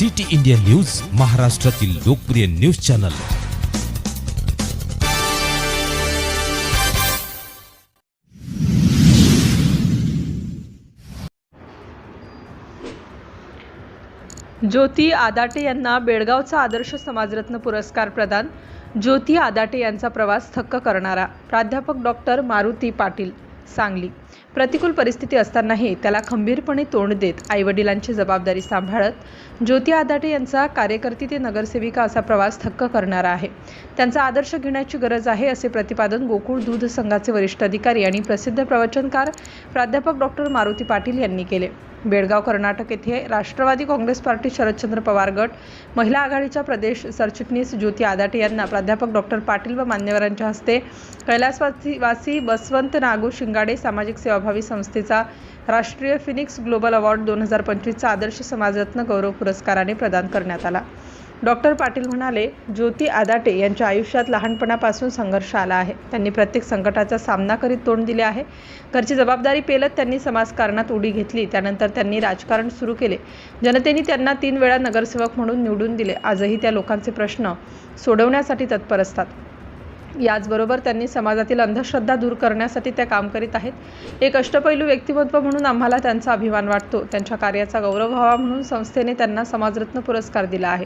City India news महाराष्ट्रातील लोकप्रिय news channel. ज्योती आदाटे यांना बेळगावचा आदर्श समाजरत्न पुरस्कार प्रदान ज्योती आदाटे यांचा प्रवास थक्क करणारा. प्राध्यापक डॉक्टर मारुती पाटील. सांगली. प्रतिकूल परिस्थिती असतानाही त्याला खंबीरपणे तोंड देत आईवडिलांची जबाबदारी सांभाळत ज्योती आदाटे यांचा कार्यकर्ती ते नगरसेविका असा प्रवास थक्क करणारा आहे. त्यांचा आदर्श घेण्याची गरज आहे असे प्रतिपादन गोकुळ दूध संघाचे वरिष्ठ अधिकारी आणि प्रसिद्ध प्रवचनकार प्राध्यापक डॉक्टर मारुती पाटील यांनी केले. बेळगाव कर्नाटक येथे राष्ट्रवादी काँग्रेस पार्टी शरदचंद्र पवार गट महिला आघाडीच्या प्रदेश सरचिटणीस ज्योती आदाटे यांना प्राध्यापक डॉक्टर पाटील व मान्यवरांच्या हस्ते कैलासवासी वासी बसवंत नागू शिंगाडे सामाजिक सेवाभावी संस्थेचा राष्ट्रीय फिनिक्स ग्लोबल अवॉर्ड दोन हजार पंचवीसचा आदर्श समाजरत्न गौरव पुरस्काराने प्रदान करण्यात आला. डॉक्टर पाटील म्हणाले ज्योती आदाटे यांच्या आयुष्यात लहानपणापासून संघर्ष आला आहे. त्यांनी प्रत्येक संकटाचा सामना करीत तोंड दिले आहे. घरची जबाबदारी पेलत त्यांनी समाजकारणात उडी घेतली. त्यानंतर त्यांनी राजकारण सुरू केले. जनतेने त्यांना तीन वेळा नगरसेवक म्हणून निवडून दिले. आजही त्या लोकांचे प्रश्न सोडवण्यासाठी तत्पर असतात. याचबरोबर त्यांनी समाजातील अंधश्रद्धा दूर करण्यासाठी त्या काम करीत आहेत. एक अष्टपैलू व्यक्तिमत्व म्हणून आम्हाला त्यांचा अभिमान वाटतो. त्यांच्या कार्याचा गौरव व्हावा म्हणून संस्थेने त्यांना समाजरत्न पुरस्कार दिला आहे.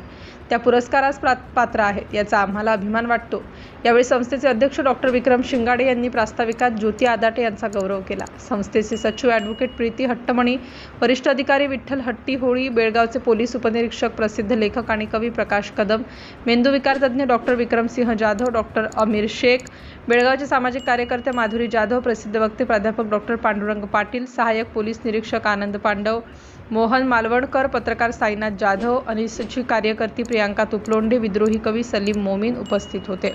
त्या पुरस्कारास प्रा पात्र आहेत याचा आम्हाला अभिमान वाटतो. यावेळी संस्थेचे अध्यक्ष डॉक्टर विक्रम शिंगाडे यांनी प्रास्ताविकात ज्योती आदाटे यांचा गौरव केला. संस्थेचे सचिव ॲडव्होकेट प्रीती हट्टमणी वरिष्ठ अधिकारी विठ्ठल हट्टी होळी बेळगावचे पोलीस उपनिरीक्षक प्रसिद्ध लेखक आणि कवी प्रकाश कदम मेंदूविकार तज्ज्ञ डॉक्टर विक्रमसिंह जाधव डॉक्टर समीर शेख बेळगावचे सामाजिक कार्यकर्ते माधुरी जाधव प्रसिद्ध वक्ते प्राध्यापक डॉक्टर पांडुरंग पाटील सहाय्यक पोलीस निरीक्षक आनंद पांडव मोहन मालवणकर पत्रकार साईनाथ जाधव अनिसची कार्यकर्ती प्रियांका तुपलोंडे विद्रोही कवी सलीम मोमीन उपस्थित होते.